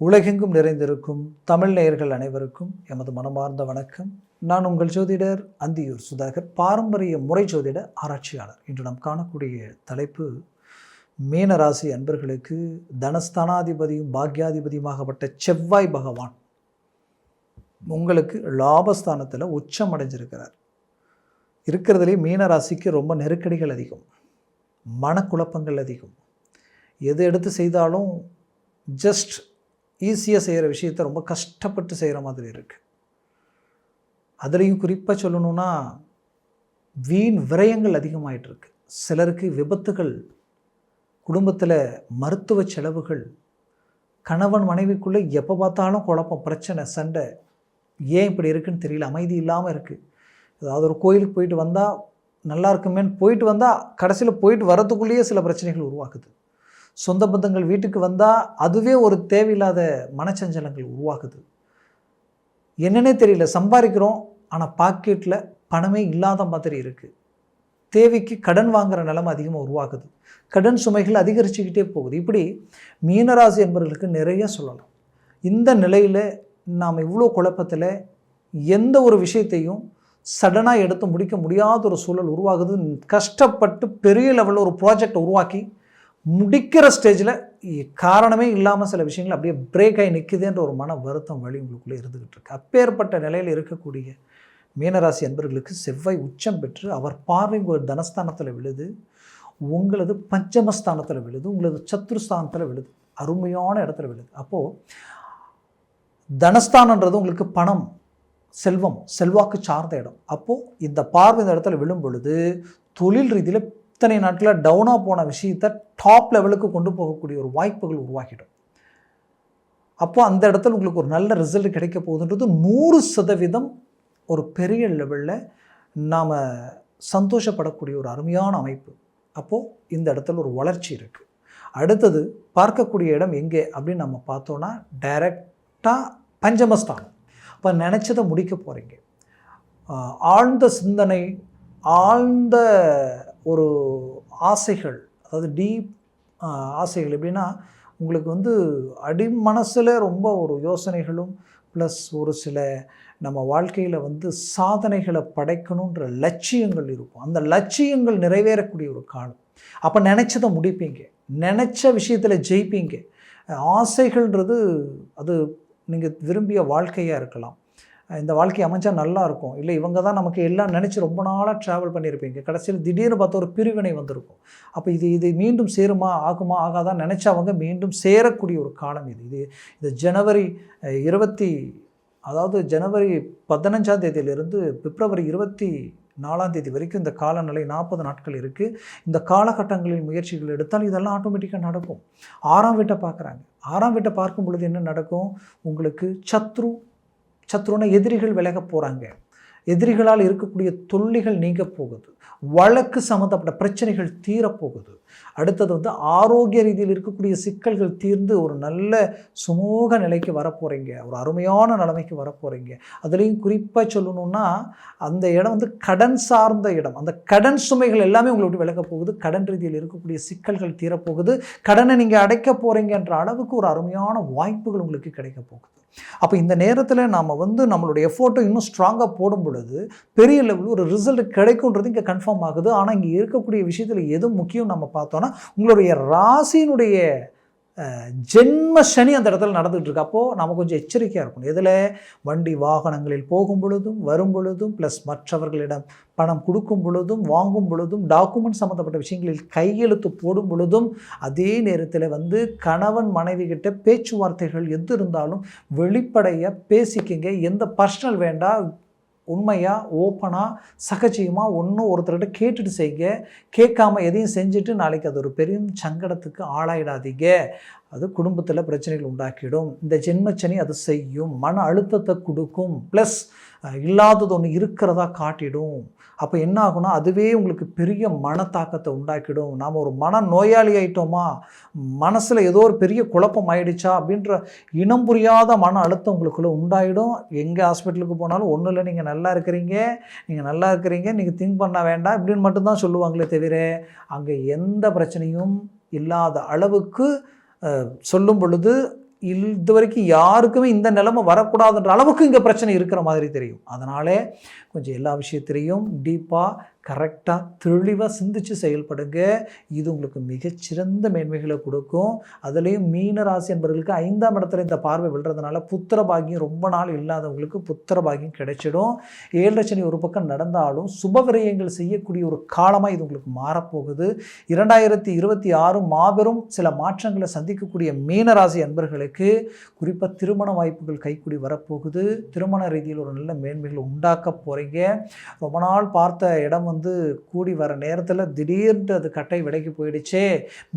உலகெங்கும் நிறைந்திருக்கும் தமிழ் நேயர்கள் அனைவருக்கும் எமது மனமார்ந்த வணக்கம். நான் உங்கள் ஜோதிடர் அந்தியூர் சுதாகர் பாரம்பரிய முறை ஜோதிட ஆராய்ச்சியாளர். இன்று நாம் காணக்கூடிய தலைப்பு மீனராசி அன்பர்களுக்கு தனஸ்தானாதிபதியும் பாக்யாதிபதியுமாகப்பட்ட செவ்வாய் பகவான் உங்களுக்கு லாபஸ்தானத்தில் உச்சம் அடைஞ்சிருக்கிறார். இருக்கிறதுலே மீனராசிக்கு ரொம்ப நெருக்கடிகள் அதிகம் மனக்குழப்பங்கள் அதிகம். எது எடுத்து செய்தாலும் ஜஸ்ட் ஈஸியாக செய்கிற விஷயத்தை ரொம்ப கஷ்டப்பட்டு செய்கிற மாதிரி இருக்குது அதுலேயும் குறிப்பாக சொல்லணும்னா வீண் விரயங்கள் அதிகமாயிட்டு இருக்கு. சிலருக்கு விபத்துகள் குடும்பத்தில் மருத்துவ செலவுகள் கணவன் மனைவிக்குள்ளே எப்போ பார்த்தாலும் குழப்பம் பிரச்சனை சண்டை ஏன் இப்படி இருக்குன்னு தெரியல அமைதி இல்லாமல் இருக்குது ஏதாவது ஒரு கோயிலுக்கு போயிட்டு வந்தால் நல்லா இருக்குமேன்னு போயிட்டு வந்தால் கடைசியில் போயிட்டு வரதுக்குள்ளேயே சில பிரச்சனைகள் உருவாக்குது. சொந்த பந்தங்கள் வீட்டுக்கு வந்தால் அதுவே ஒரு தேவையில்லாத மனச்சஞ்சலங்கள் உருவாக்குது என்னன்னே தெரியல சம்பாதிக்கிறோம் ஆனால் பாக்கெட்டில் பணமே இல்லாத மாதிரி இருக்குது தேவைக்கு கடன் வாங்குகிற நிலைமை அதிகமாக உருவாகுது. கடன் சுமைகள் அதிகரிச்சுக்கிட்டே போகுது. இப்படி மீனராசி என்பவர்களுக்கு நிறைய சொல்லலாம். இந்த நிலையில் நாம் இவ்வளோ குழப்பத்தில் எந்த ஒரு விஷயத்தையும் சடனாக எடுத்து முடிக்க முடியாத ஒரு சூழல் உருவாகுது கஷ்டப்பட்டு பெரிய லெவலில் ஒரு ப்ராஜெக்ட் உருவாக்கி முடிக்கிற ஸ்டேஜில் காரணமே இல்லாமல் சில விஷயங்கள் அப்படியே பிரேக் ஆகி நிற்குதுன்ற ஒரு மன வருத்தம் வழி உங்களுக்குள்ளே இருந்துக்கிட்டு இருக்கு. அப்பேற்பட்ட நிலையில் இருக்கக்கூடிய மீனராசி அன்பர்களுக்கு செவ்வாய் உச்சம் பெற்று அவர் பார்வை ஒரு தனஸ்தானத்தில் விழுது. உங்களது பஞ்சமஸ்தானத்தில் விழுது. உங்களது சத்துருஸ்தானத்தில் விழுது. அருமையான இடத்துல விழுது. அப்போது தனஸ்தானன்றது உங்களுக்கு பணம் செல்வம் செல்வாக்கு சார்ந்த இடம். அப்போது இந்த பார்வை இந்த இடத்துல விழும் பொழுது தொழில் ரீதியில் இத்தனை நாட்டில் டவுனாக போன விஷயத்தை டாப் லெவலுக்கு கொண்டு போகக்கூடிய ஒரு வாய்ப்புகள் உருவாகிடும். அப்போ அந்த இடத்துல உங்களுக்கு ஒரு நல்ல ரிசல்ட் கிடைக்க போகுதுன்றது நூறு சதவீதம் ஒரு பெரிய லெவலில் நாம் சந்தோஷப்படக்கூடிய ஒரு அருமையான அமைப்பு. அப்போது இந்த இடத்துல ஒரு வளர்ச்சி இருக்குது அடுத்தது பார்க்கக்கூடிய இடம் எங்கே அப்படின்னு நம்ம பார்த்தோன்னா டைரக்டாக பஞ்சமஸ்தானம். இப்போ நினச்சதை முடிக்க போகிறீங்க ஆழ்ந்த சிந்தனை ஆழ்ந்த ஒரு ஆசைகள் அதாவது டீப் ஆசைகள் எப்படின்னா உங்களுக்கு வந்து அடிமனசில் ரொம்ப ஒரு யோசனைகளும் ப்ளஸ் ஒரு சில நம்ம வாழ்க்கையில் வந்து சாதனைகளை படைக்கணுன்ற லட்சியங்கள் இருக்கும். அந்த லட்சியங்கள் நிறைவேறக்கூடிய ஒரு காலம். அப்போ நினச்சதை முடிப்பீங்க. நினச்ச விஷயத்தில் ஜெயிப்பீங்க. ஆசைகள்ன்றது அது நீங்கள் விரும்பிய வாழ்க்கையாக இருக்கலாம். இந்த வாழ்க்கை அமைஞ்சால் நல்லா இருக்கும். இல்லை இவங்க தான் நமக்கு எல்லாம் நினச்சி ரொம்ப நாளாக ட்ராவல் பண்ணியிருப்பீங்க. கடைசியில் திடீர்னு பார்த்த ஒரு பிரிவினை வந்திருக்கும். அப்போ இது இது மீண்டும் சேருமா ஆகுமா ஆகாதான் நினச்சவங்க மீண்டும் சேரக்கூடிய ஒரு காலம் இது. இது இது ஜனவரி இருபத்தி அதாவது ஜனவரி பதினஞ்சாம் தேதியிலிருந்து பிப்ரவரி இருபத்தி நாலாம் தேதி வரைக்கும் இந்த காலநிலை நாற்பது நாட்கள் இருக்குது இந்த காலகட்டங்களில் முயற்சிகள் எடுத்தால் இதெல்லாம் ஆட்டோமேட்டிக்காக நடக்கும். ஆறாம் வீட்டை பார்க்குறாங்க. ஆறாம் வீட்டை பார்க்கும் பொழுது என்ன நடக்கும்? உங்களுக்கு சத்ரு சத்ருன எதிரிகள் விலக போகிறாங்க எதிரிகளால் இருக்கக்கூடிய தொல்லிகள் நீங்க போகுது வழக்கு சம்மந்தப்பட்ட பிரச்சனைகள் தீரப்போகுது. அடுத்தது வந்து ஆரோக்கிய ரீதியில் இருக்கக்கூடிய சிக்கல்கள் தீர்ந்து ஒரு நல்ல சுமூக நிலைக்கு வரப்போகிறீங்க ஒரு அருமையான நிலைமைக்கு வரப்போகிறீங்க அதுலேயும் குறிப்பாக சொல்லணும்னா அந்த இடம் வந்து கடன் சார்ந்த இடம். அந்த கடன் சுமைகள் எல்லாமே உங்களை விட்டு விலக போகுது. கடன் ரீதியில் இருக்கக்கூடிய சிக்கல்கள் தீரப்போகுது. கடனை நீங்கள் அடைக்க போகிறீங்கன்ற அளவுக்கு ஒரு அருமையான வாய்ப்புகள் உங்களுக்கு கிடைக்க போகுது. அப்போ இந்த நேரத்தில் நாம் வந்து நம்மளுடைய எஃபோர்ட்டை இன்னும் ஸ்ட்ராங்காக போடும் பொழுது பெரிய லெவலில் ஒரு ரிசல்ட் கிடைக்கும்ன்றது இங்கே கன்ஃபார்ம் ஆகுது. ஆனால் இங்கே இருக்கக்கூடிய விஷயத்தில் எது முக்கியம் நம்ம பார்த்தோன்னா உங்களுடைய ராசியினுடைய ஜென்ம சனி அந்த இடத்துல நடந்துகிட்டு இருக்கு. அப்போது நம்ம கொஞ்சம் எச்சரிக்கையாக இருக்கணும். எதில்? வண்டி வாகனங்களில் போகும் பொழுதும் வரும் பொழுதும் ப்ளஸ் மற்றவர்களிடம் பணம் கொடுக்கும் பொழுதும் வாங்கும் பொழுதும் டாக்குமெண்ட் சம்மந்தப்பட்ட விஷயங்களில் கையெழுத்து போடும் பொழுதும் அதே நேரத்தில் வந்து கணவன் மனைவி கிட்ட பேச்சுவார்த்தைகள் எது இருந்தாலும் வெளிப்படையாக பேசிக்கிங்க. எந்த பர்சனல் வேண்டாம் உண்மையாக ஓப்பனாக சகஜியமாக ஒன்றும் ஒருத்தர்கிட்ட கேட்டுட்டு செய்யுங்க. கேட்காம எதையும் செஞ்சுட்டு நாளைக்கு அது ஒரு பெரிய சங்கடத்துக்கு ஆளாயிடாதீங்க. அது குடும்பத்தில் பிரச்சனைகள் உண்டாக்கிடும். இந்த ஜென்மச்சனி அது செய்யும். மன அழுத்தத்தை கொடுக்கும். ப்ளஸ் இல்லாதது ஒன்று இருக்கிறதா காட்டிடும். அப்போ என்ன ஆகும்னா அதுவே உங்களுக்கு பெரிய மனத்தாக்கத்தை உண்டாக்கிடும். நாம் ஒரு மன நோயாளி ஆயிட்டோமா மனசில் ஏதோ ஒரு பெரிய குழப்பம் ஆயிடுச்சா அப்படின்ற இனம் புரியாத மன அழுத்தம் உங்களுக்குள்ளே உண்டாயிடும். எங்கே ஹாஸ்பிட்டலுக்கு போனாலும் ஒன்றும் இல்லை நீங்கள் நல்லா இருக்கிறீங்க நீங்கள் நல்லா இருக்கிறீங்க நீங்கள் திங்க் பண்ண வேண்டாம் இப்படின்னு மட்டும்தான் சொல்லுவாங்களே தவிர அங்கே எந்த பிரச்சனையும் இல்லாத அளவுக்கு சொல்லும் பொழுது இது வரைக்கும் யாருக்குமே இந்த நிலைமை வரக்கூடாதுன்ற அளவுக்கு இங்கே பிரச்சனை இருக்கிற மாதிரி தெரியும். அதனாலே கொஞ்சம் எல்லா விஷயத்திலையும் டீப்பாக கரெக்டாக தெளிவாக சிந்திச்சு செயல்படுங்க. இது உங்களுக்கு மிகச்சிறந்த மேன்மைகளை கொடுக்கும். அதுலேயும் மீன ராசி என்பவர்களுக்கு ஐந்தாம் இடத்துல இந்த பார்வை விழுறதுனால புத்திர பாகியம் ரொம்ப நாள் இல்லாதவங்களுக்கு புத்திர பாகியம் கிடைச்சிடும். ஏழு ஒரு பக்கம் நடந்தாலும் சுப விரயங்கள் செய்யக்கூடிய ஒரு காலமாக இது உங்களுக்கு மாறப்போகுது. இரண்டாயிரத்தி இருபத்தி ஆறு மாபெரும் சில மாற்றங்களை சந்திக்கக்கூடிய மீனராசி அன்பர்களுக்கு குறிப்பாக திருமண வாய்ப்புகள் கைக்கூடி வரப்போகுது. திருமண ரீதியில் ஒரு நல்ல மேன்மைகள் உண்டாக்க போகிறீங்க ரொம்ப நாள் பார்த்த இடம் வந்து வந்து கூடி வர நேரத்தில் திடீர்னு அது கட்டை விலைக்கு போயிடுச்சே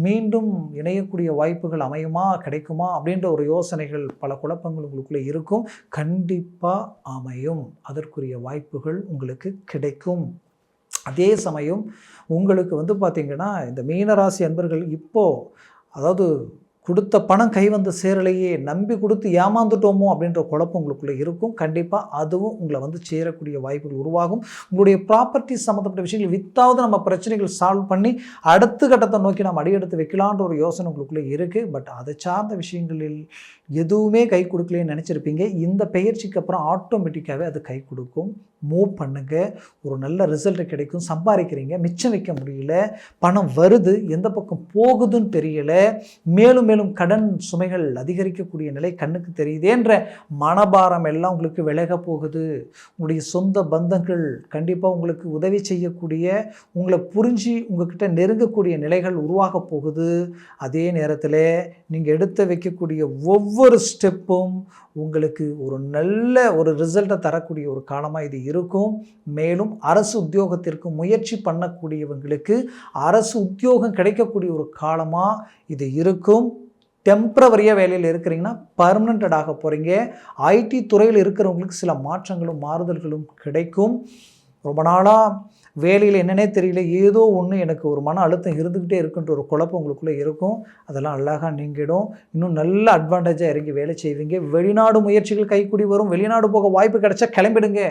மீண்டும் இணையக்கூடிய வாய்ப்புகள் அமையுமா கிடைக்குமா அப்படின்ற ஒரு யோசனைகள் பல குழப்பங்கள் உங்களுக்குள்ளே இருக்கும். கண்டிப்பாக அமையும். அதற்குரிய வாய்ப்புகள் உங்களுக்கு கிடைக்கும். அதே சமயம் உங்களுக்கு வந்து பார்த்திங்கன்னா இந்த மீனராசி அன்பர்கள் இப்போது அதாவது கொடுத்த பணம் கை வந்து சேரலையே நம்பி கொடுத்து ஏமாந்துட்டோமோ அப்படின்ற குழப்பம் உங்களுக்குள்ளே இருக்கும். கண்டிப்பாக அதுவும் உங்களை வந்து சேரக்கூடிய வாய்ப்புகள் உருவாகும். உங்களுடைய ப்ராப்பர்ட்டி சம்மந்தப்பட்ட விஷயங்கள் வித்தாவது நம்ம பிரச்சனைகள் சால்வ் பண்ணி அடுத்த கட்டத்தை நோக்கி நம்ம அடியெடுத்து வைக்கலான்ற ஒரு யோசனை உங்களுக்குள்ளே இருக்குது பட் அதை சார்ந்த விஷயங்களில் எதுவுமே கை கொடுக்கலன்னு நினச்சிருப்பீங்க. இந்த பயிற்சிக்கு அப்புறம் ஆட்டோமேட்டிக்காகவே அது கை கொடுக்கும். மூவ் பண்ணுங்கள் ஒரு நல்ல ரிசல்ட் கிடைக்கும். சம்பாதிக்கிறீங்க. மிச்சம் வைக்க முடியல. பணம் வருது. எந்த பக்கம் போகுதுன்னு தெரியல. மேலும் மேலும் கடன் சுமைகள் அதிகரிக்கக்கூடிய நிலை கண்ணுக்கு தெரியுதேன்ற மனபாரம் எல்லாம் உங்களுக்கு விலக போகுது. உங்களுடைய சொந்த பந்தங்கள் கண்டிப்பாக உங்களுக்கு உதவி செய்யக்கூடிய உங்களை புரிஞ்சு உங்ககிட்ட நெருங்கக்கூடிய நிலைகள் உருவாக போகுது. அதே நேரத்தில் நீங்கள் எடுத்து வைக்கக்கூடிய ஒவ்வொரு ஸ்டெப்பும் உங்களுக்கு ஒரு நல்ல ஒரு ரிசல்ட்டை தரக்கூடிய ஒரு காலமாக இது இருக்கும். மேலும் அரசு உத்தியோகத்திற்கு முயற்சி பண்ணக்கூடியவங்களுக்கு அரசு உத்தியோகம் கிடைக்கக்கூடிய ஒரு காலமாக இது இருக்கும். டெம்ப்ரவரியாக வேலையில் இருக்கிறீங்கன்னா பர்மனண்டடாக போகிறீங்க ஐடி துறையில் இருக்கிறவங்களுக்கு சில மாற்றங்களும் மாறுதல்களும் கிடைக்கும். ரொம்ப நாளாக வேலையில் என்னன்னே தெரியல. ஏதோ ஒன்று எனக்கு ஒரு மன அழுத்தம் இருந்துக்கிட்டே இருக்குன்ற ஒரு குழப்பம் உங்களுக்குள்ளே இருக்கும். அதெல்லாம் அழகாக நீங்கிடும். இன்னும் நல்ல அட்வான்டேஜாக இறங்கி வேலை செய்வீங்க. வெளிநாடு முயற்சிகள் கைக்கூடி வரும். வெளிநாடு போக வாய்ப்பு கிடைச்சா கிளம்பிடுங்க.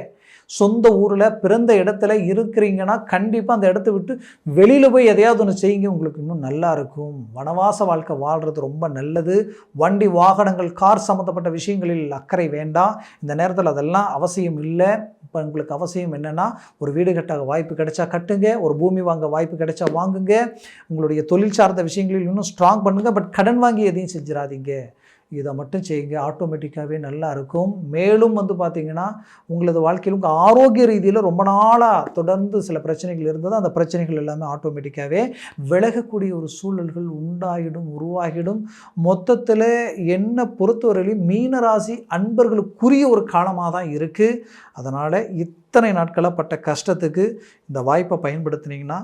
சொந்த ஊரில் பிறந்த இடத்துல இருக்கிறீங்கன்னா கண்டிப்பாக அந்த இடத்த விட்டு வெளியில் போய் எதையாவது ஒன்று செய்யுங்க. உங்களுக்கு இன்னும் நல்லா இருக்கும். வனவாச வாழ்க்கை வாழ்கிறது ரொம்ப நல்லது. வண்டி வாகனங்கள் கார் சம்மந்தப்பட்ட விஷயங்களில் அக்கறை வேண்டாம். இந்த நேரத்தில் அதெல்லாம் அவசியம் இல்லை. இப்போ உங்களுக்கு அவசியம் என்னென்னா ஒரு வீடு கட்ட வாய்ப்பு கிடைச்சா கட்டுங்க. ஒரு பூமி வாங்க வாய்ப்பு கிடைச்சா வாங்குங்க. உங்களுடைய தொழில் சார்ந்த விஷயங்களில் இன்னும் ஸ்ட்ராங் பண்ணுங்கள் பட் கடன் வாங்கி எதையும் செஞ்சிடாதீங்க இதை மட்டும் செய்யுங்க. ஆட்டோமேட்டிக்காகவே நல்லா இருக்கும். மேலும் வந்து பார்த்திங்கன்னா உங்களது வாழ்க்கையில் உங்கள் ஆரோக்கிய ரீதியில் ரொம்ப நாளாக தொடர்ந்து சில பிரச்சனைகள் இருந்தது. அந்த பிரச்சனைகள் எல்லாமே ஆட்டோமேட்டிக்காகவே விலகக்கூடிய ஒரு சூழல்கள் உண்டாகிடும் உருவாகிடும். மொத்தத்தில் என்னை பொறுத்தவரையிலும் மீனராசி அன்பர்களுக்குரிய ஒரு காலமாக தான் இருக்குது அதனால் இத்தனை நாட்களாக பட்ட கஷ்டத்துக்கு இந்த வாய்ப்பை பயன்படுத்தினீங்கன்னா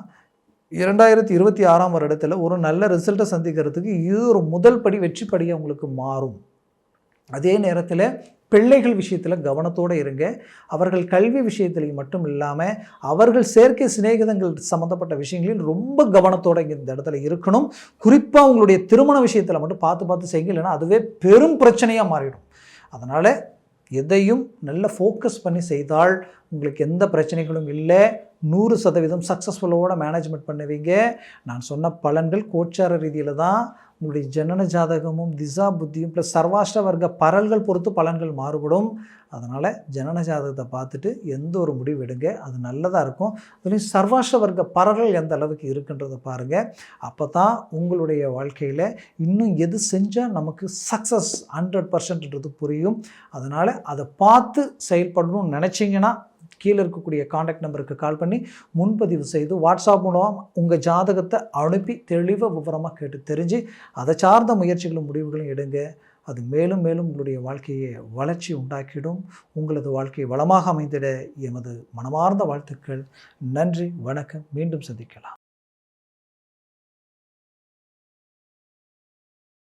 இரண்டாயிரத்தி இருபத்தி ஆறாம் வருடத்தில் ஒரு நல்ல ரிசல்ட்டை சந்திக்கிறதுக்கு இது ஒரு முதல் படி வெற்றி படியாக உங்களுக்கு மாறும். அதே நேரத்தில் பிள்ளைகள் விஷயத்தில் கவனத்தோடு இருங்க. அவர்கள் கல்வி விஷயத்திலையும் மட்டும் இல்லாமல் அவர்கள் செயற்கை சிநேகிதங்கள் சம்மந்தப்பட்ட விஷயங்களில் ரொம்ப கவனத்தோடு இங்கே இந்த இடத்துல இருக்கணும். குறிப்பாக உங்களுடைய திருமண விஷயத்தில் மட்டும் பார்த்து பார்த்து செய்யுங்க. இல்லைன்னா அதுவே பெரும் பிரச்சனையாக மாறிடும். அதனால் எதையும் நல்ல ஃபோக்கஸ் பண்ணி செய்தால் உங்களுக்கு எந்த பிரச்சனைகளும் இல்லை. நூறு சதவீதம் சக்ஸஸ்ஃபுல்லோட மேனேஜ்மெண்ட் பண்ணுவீங்க. நான் சொன்ன பலன்கள் கோச்சார ரீதியில் தான் உங்களுடைய ஜனன ஜாதகமும் திசா புத்தியும் ப்ளஸ் சர்வாஷ்ட வர்க்க பரல்கள் பொறுத்து பலன்கள் மாறுபடும். அதனால் ஜனன ஜாதகத்தை பார்த்துட்டு எந்த ஒரு முடிவு எடுங்க. அது நல்லதாக இருக்கும். அதுலேயும் சர்வாஷ்ட வர்க்க பரல்கள் எந்த அளவுக்கு இருக்குன்றதை பாருங்கள் அப்போ தான் உங்களுடைய வாழ்க்கையில் இன்னும் எது செஞ்சால் நமக்கு சக்ஸஸ் ஹண்ட்ரட் பர்சன்ட்ன்றது புரியும். அதனால் அதை பார்த்து செயல்படணும்னு நினச்சிங்கன்னா கீழே இருக்கக்கூடிய காண்டாக்ட் நம்பருக்கு கால் பண்ணி முன்பதிவு செய்து வாட்ஸ்அப் மூலம் உங்கள் ஜாதகத்தை அனுப்பி தெளிவாக விவரமாக கேட்டு தெரிஞ்சு அதை சார்ந்த முயற்சிகளும் முடிவுகளும் எடுங்க. அது மேலும் மேலும் உங்களுடைய வாழ்க்கையை வளர்ச்சி உண்டாக்கிடும். உங்களது வாழ்க்கையை வளமாக அமைந்திட எமது மனமார்ந்த வாழ்த்துக்கள். நன்றி வணக்கம். மீண்டும் சந்திக்கலாம்.